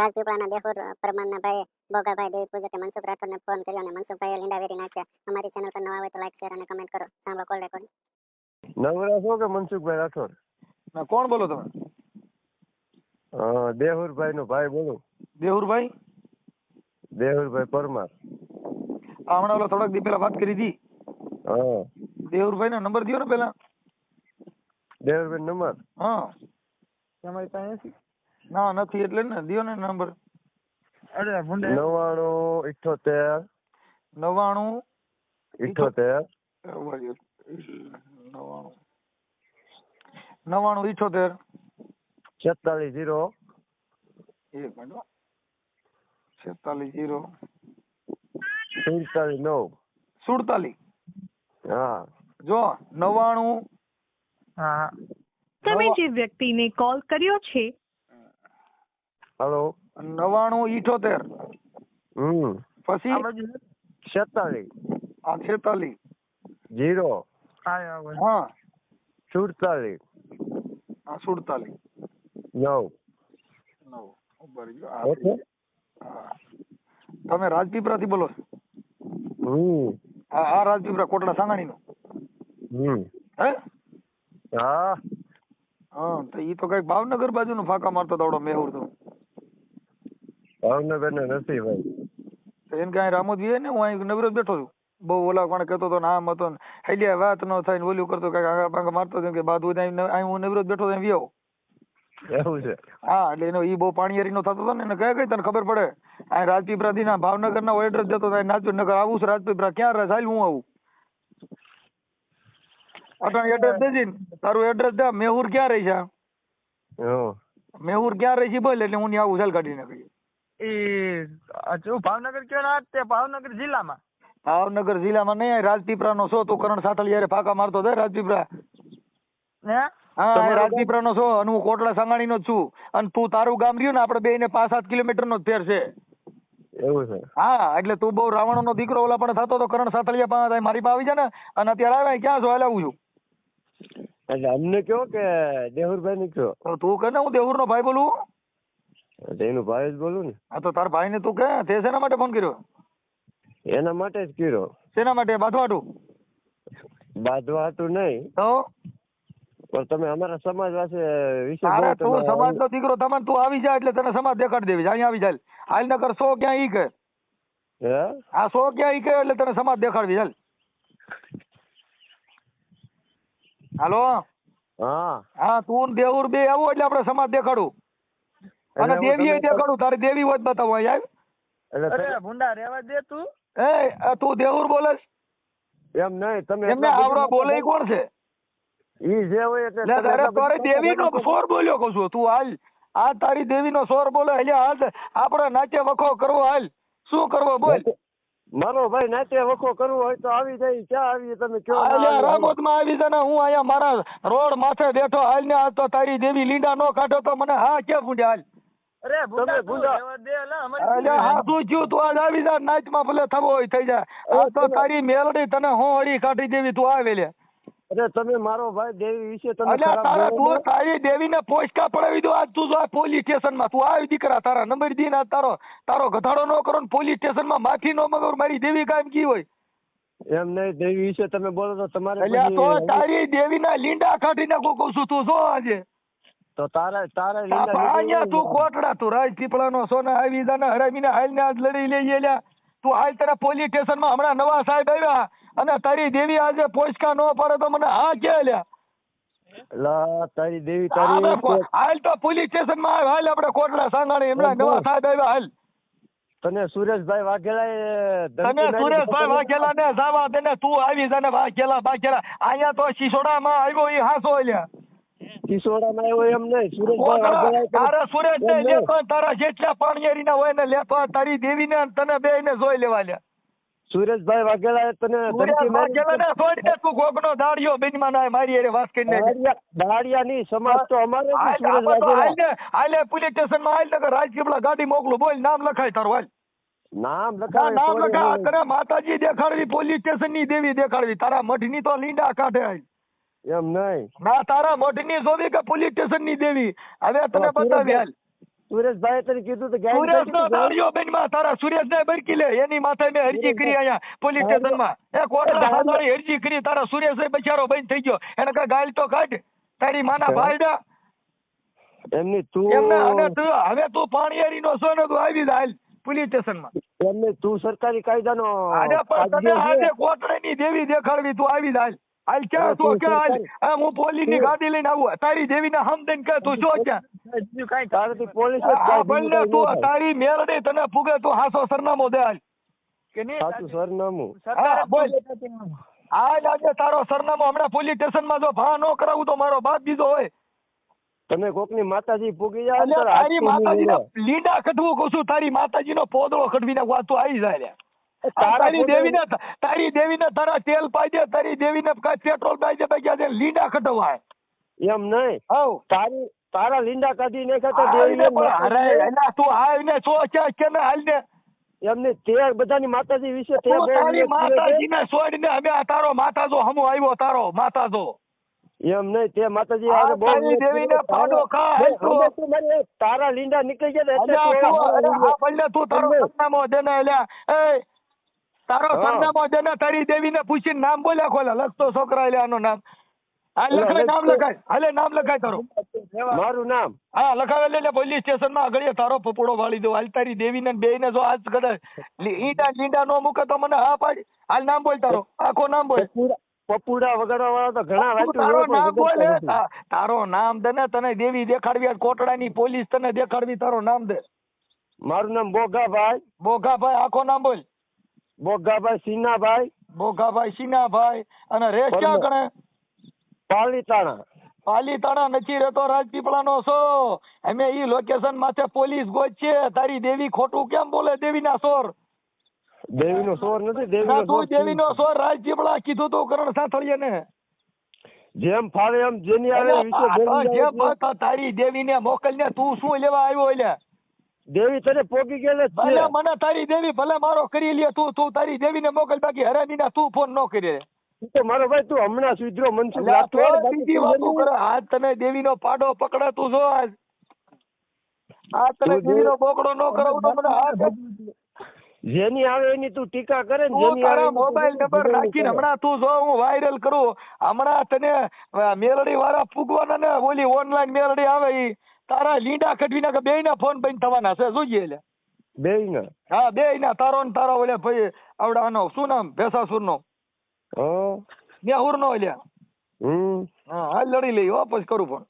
રાજપીપળાના દેહુર પરમારના ભાઈ બોગાભાઈ દેવી પૂજકે મનસુખ રાઠોડને ફોન કર્યો અને મનસુખભાઈએ લીંડા વેરી નાખ્યા. અમારી ચેનલ પર નવા હોય તો લાઈક શેર અને કમેન્ટ કરો. સાંભળો કોલ રેકોર્ડ નવરા છો કે મનસુખભાઈ રાઠોડ? ના કોણ બોલો તમે? દેહુરભાઈ નો ભાઈ બોલું. દેહુરભાઈ? દેહુરભાઈ પરમાર. હમણાં ઓલો થોડાક દી પેલા વાત કરી હતી. હા. દેહુરભાઈ નો નંબર દયો ને પેલા દેહુરભાઈ નંબર? હા. તમારી પાસે ના નથી એટલે ને દિયો ને નંબર અરે ભૂંડે. નવાણું ઇઠોતેર. નવાણું ઇઠોતેર. નવાણું નવાણું ઇઠોતેર. છેતાલીસ જીરો એક મિનિટ છેતાલીસ જીરો સુડતાલીસ નવ. સુડતાલીસ. હા. જો નવાણું હા. તમે જે વ્યક્તિને કોલ કર્યો છે હલો. નવાણું ઇઠોતેર. હમ. પછી? આ. છેતાલીસ. આ છેતાલીસ. જીરો. હા આ હા. સુડતાલીસ. આ સુડતાલીસ. નવ. નવ. હા. તમે રાજપીપળાથી બોલો છો? હમ. આ આ રાજપીપળા કોટડા સાંગાણીનું. હમ. હે? હા. હા તો ઈ તો કઈ ભાવનગર બાજુનો ફાંકા મારતો દોડો મેહુર તો. ભાવનગર ને નથી ભાઈ. એને કાંઈ રામોદ ને હું અહીં નવરો બેઠો છું. બહુ ઓલા પણ કહેતો હતો ને આમ હતો ને. હેલિયા વાત ન થાય ને ઓલું કરતો કંઈક આગળ પાંગ મારતો હતો કે બાદ અહીં હું નવરો બેઠો હતો અહીં એવું છે. હા એટલે એનો ઈ બહુ પાણીયારી નો થતો હતો ને એને કઈ કઈ તને ખબર પડે? આ રાજપીપળા થી ના ભાવનગર ના એડ્રેસ જતો થાય નાચું નગર આવું છે રાજપીપળા ક્યાં રહે ચાલ હું આવું. અટાણ એડ્રેસ દેજે. તારું એડ્રેસ દે મેહુર ક્યાં રહી છે? મેહુર ક્યાં રહી છે બોલ એટલે હું ત્યાં આવું ચાલ કાઢીને કહી એ ભાવનગર કયો ના તે ભાવનગર જિલ્લામાં? ભાવનગર જિલ્લામાં નહીં રાજપીપળા નો છો તું કરણ સાતલિયારે ફાકા મારતો હતો રાજપીપળા. હે હા રાજપીપળા નો છો અને હું કોટલા સંગાણી નો જ છું. અને તું તારું ગામ રહ્યું ને આપણે બે ને પાંચ સાત કિલોમીટર નો જ ફેર છે. એવું છે. હા એટલે તું બહુ રાવણ નો દીકરો ઓલા પણ થતો તો કરણ સાતલિયા પાસે મારી પાસે આવી જા ને અને અત્યારે આવે ક્યાં છો? એટલે આવું છું. એટલે અમને કયો કે દેહુરભાઈ ને કયો તો કહે ને હું દેવુર નો ભાઈ બોલું. એનું ભાઈ જ બોલું ને. હા તો તારા ભાઈ ને તું કે તે શેના માટે ફોન કર્યો? એના માટે જ કર્યો. શેના માટે? બાથવાટું બાંધવા નહીં. તો? પણ તમે અમારા સમાજ પાસે વિશે અરે તું તમે સમાજ નો દીકરો તમાર તું આવી જા એટલે તને સમાજ દેખાડી દેવી અહીંયા આવી જાય હાલ નકર સો ક્યાં ઈ કે હે? આ સો ક્યાં ઈ કે એટલે તને સમાજ દેખાડવી ચાલ હાલો. હા. હા તું દેવુર બે આવો એટલે આપણે સમાજ દેખાડું. અને દેવી હોય દેવી કરું તારી દેવી હોય બતાવો અહીંયા અરે ભુંડા રેવા દે તું. એ તું દેવુર બોલે એમ નહીં તમે એમને આવડો બોલે કોણ છે? ઈ જે હોય એટલે અરે તારે દેવી નો સોર બોલ્યો કહું છું. તું હાલ આ તારી દેવી નો સોર બોલે એટલે હાલ આપણે નાચે વખો કરવો હાલ. શું કરવો બોલ. મારો ભાઈ નાચે વખો કરવો હોય તો આવી જાય ક્યાં આવીએ તમે કયો આવીએ? રામોદમાં આવી છે ને હું અહીંયા મારા રોડ માથે બેઠો હાલ ને આ તો તારી દેવી લીંડા નો કાઢો તો મને હા કે ભૂંડ્યા હાલ. અરે તમે તું ભૂંડા. દે અમારી અલ્યા હા તું આજ આવી જા નાચમાં ભલે થવો હોય થઈ જાય. આ તો તારી મેલડી તને હું હળી કાઢી દેવી તું આવે લે. અરે તમે મારો ભાઈ દેવી વિશે તમે અલ્યા તારા તું તારી દેવી ને પડાવી દો આજ તું જો પોલીસ સ્ટેશનમાં તું આવી દીકરા તારા નંબર દી ના તારો તારો ગધાડો નો કરો ને પોલીસ સ્ટેશનમાં માથી નો મગર મારી દેવી કામ કી હોય? એમ નહીં દેવી વિશે તમે બોલો તો તમારે અલ્યા તો તારી દેવી ના લીંડા કાઢી નાખું કહું છું તું જો આજે. તો તારા તારા અહીંયા તું કોટડા તું રાજપીપળા નો સોના આવી જાને હરામીને હાલ ને આજ લડી લઈ ગયેલા તું હાલ તને પોલીસ સ્ટેશનમાં હમણાં નવા સાહેબ આવ્યા અને તારી દેવી આજે પોચકા ન પડે તો મને હા કે લ્યા લા, તારી દેવી તારી હાલ તો પોલીસ સ્ટેશનમાં હાલ આપણે કોટડા સાંગાણી હમણાં નવા સાહેબ આવ્યા હાલ. તને સુરેશભાઈ વાઘેલા તને સુરેશભાઈ વાઘેલા ને જાવા ને તું આવી જાને વાઘેલા વાઘેલા. અહીંયા તો શિસોડા માં આવ્યો એ હાસો લ્યા કિશોરામાં આવ્યો એમ નહીં. સુરેશભાઈ તારા સુરેશ ને લેતો તારા જેટલા પાણીયારી ના હોય ને લેતો તારી દેવી ને તને બે ને જોઈ લેવા લ્યા સુરેશભાઈ વાઘેલા તને ધમકી મારી ને છોડી દે તું ગોગનો દાડિયો બેનમાં ના મારી હારે વાત કરીને દાળિયા- દાળિયાની સમાજ તો અમારે સુરેશ વાઘેલા. ને પોલીસ સ્ટેશનમાં હાલ ને કે રાજકીપળા ગાડી મોકલું બોલ નામ લખાય તારું હાલ. નામ લખાય નામ લખાય લખા તને માતાજી દેખાડવી પોલીસ સ્ટેશનની દેવી દેખાડવી તારા મઠની તો લીંડા કાઢે એમ નહીં. ના તારા મોઢની જોવી કે પોલીસ સ્ટેશનની દેવી? હવે તને બતાવી હાલ સુરેશભાઈ તને કીધું તો સુરેશ નો દાડિયો બેનમાં તારા સુરેશ ને બરકી લે. એની માથે મેં અરજી કરી અહીંયા પોલીસ સ્ટેશનમાં. એ કોટડા હાથવાળી અરજી કરી તારા સુરેશ બચારો બંધ થઈ ગયો. એને કઈ ગાળ તો કાઢ. તારી માના ભાઈડા એમની તું એમને અને તું હવે તું પાણીયારી નો છો ને તું આવી જા હાલ પોલીસ સ્ટેશનમાં. એમને તું સરકારી કાયદાનો આજે પણ તને આજે. કોટડાની દેવી દેખાડવી તું આવી જા હાલ. હાલ ક્યાં તું તું હાલ હું પોલીસની ગાડી લઈને આવું. તારી દેવી ના હમ દઈને કે તું જો ક્યાં. કઈ તારે પોલીસ બંને તું તારી મેરડે તને ફુગે તું હાસો સરનામો દે હાલ. કે નહીં? સાચું સરનામું. હા, બોલ. આજ આજે તારો સરનામો હમણાં પોલીસ સ્ટેશનમાં જો ભા નો કરાવું તો મારો બાપ બીજો હોય. તમે કોકની માતાજી પૂગી જાય તારી માતાજી લીડા લીંડા કઢવું કહું છું. તારી માતાજી નો પોદળો કઢવી નાખવા તું આવી જાય લ્યા. દેવી તારા તારી દેવી દેવીને તારા તેલ પાજે તારી દેવી ને પેટ્રોલ પાજે ભાઈ લીંડા ખટવાય એમ નહીં હવ તારી તારા લીંડા કાઢી નાખ્યા તો દેવી અરે માતાજીએ- તું આવીને સો ક્યાં કે ને હાલ ને એમને તે બધાની માતાજી વિશે તે તારી. માતાજીને છોડીને અમે આ તારો માતાજો હમો આવ્યો તારો માતાજો એમ નહીં તે માતાજી આ બહુ તારી દેવીને. પાડો ખા, તારા-. હવે તારા લીંડા નીકળી ગયા ને એટલે તું તારો એમને- સરનામો એલા એ તારો. સરનામો જેને ને તારી દેવીને પૂછીને નામ બોલ્યા ખોલે. લખતો છોકરા એટલે આનું નામ. હા લખાય નામ લખાય. હાલે નામ લખાય તારો. મારું નામ? હા લખાવે એટલે પોલીસ સ્ટેશનમાં આગળ તારો પપોડો વાળી દો. હાલ તારી દેવીને બે ને જો આજ કદાચ ઈંડા લીંડા નો મૂકે તો મને હા પાડી. હાલ નામ બોલ તારો. આખો નામ બોલ. પપુડા વગાડવા વાળા તો ઘણા તું તારો નામ દે ને તને દેવી દેખાડવી કોટડા કોટડાની પોલીસ તને દેખાડવી તારો નામ દે. મારું નામ બોગાભાઈ. બોગાભાઈ આખો નામ બોલ. બોગાભાઈ સિન્હાભાઈ. બોગાભાઈ સિન્હાભાઈ અને રે ક્યાં કણે પાલીતાણા. પાલીતાણા નથી રહેતો રાજપીપળાનો છો. અમે ઈ લોકેશન માથે પોલીસ ગોજ છે. તારી દેવી ખોટું કેમ બોલે? દેવીના સોર. દેવીનો સોર નથી ના દેવીનો તું દેવી દેવીનો સોર રાજપીપળા કીધું તો કરણ સાંથળીએ ને જેમ ફાવે એમ જેની આવે વિશે તારી દેવીને મોકલને તું શું લેવા આવ્યો એટલે? દેવી તને પોગી ગયેલ ભલે મને તારી દેવી ભલે મારો કરી લે તું તું તારી દેવીને મોકલ બાકી હરામીના તું ફોન ન કરી. તું તો મારો ભાઈ તું હમણાં સુધરો મનસુખ રાઠોડ બીજી વાતો કરે. આજ તને દેવીનો પાડો પકડે તું જો આજ. આજ તને દેવી નો બોકડો ન કરો તો મને હાથ જેની આવે એની તું ટીકા કરે ને જેની આવે મોબાઈલ નંબર નાખીને હમણાં તું જો હું વાયરલ કરું હમણાં તને મેલડી વાળા ફૂગવાના ને ઓલી ઓનલાઈન મેલડી આવે ઈ. તારા લીંડા કઢવી નાખે બે ના ફોન બંધ થવાના છે જોઈએ એટલે બે ના હા બે ના તારો ને તારો ઓલે ભાઈ આવડે આનો શું નામ? ભેસાસુર નો નેહુર નો એટલે હમ. હા હાલ લડી લઈ વાપસ કરું પણ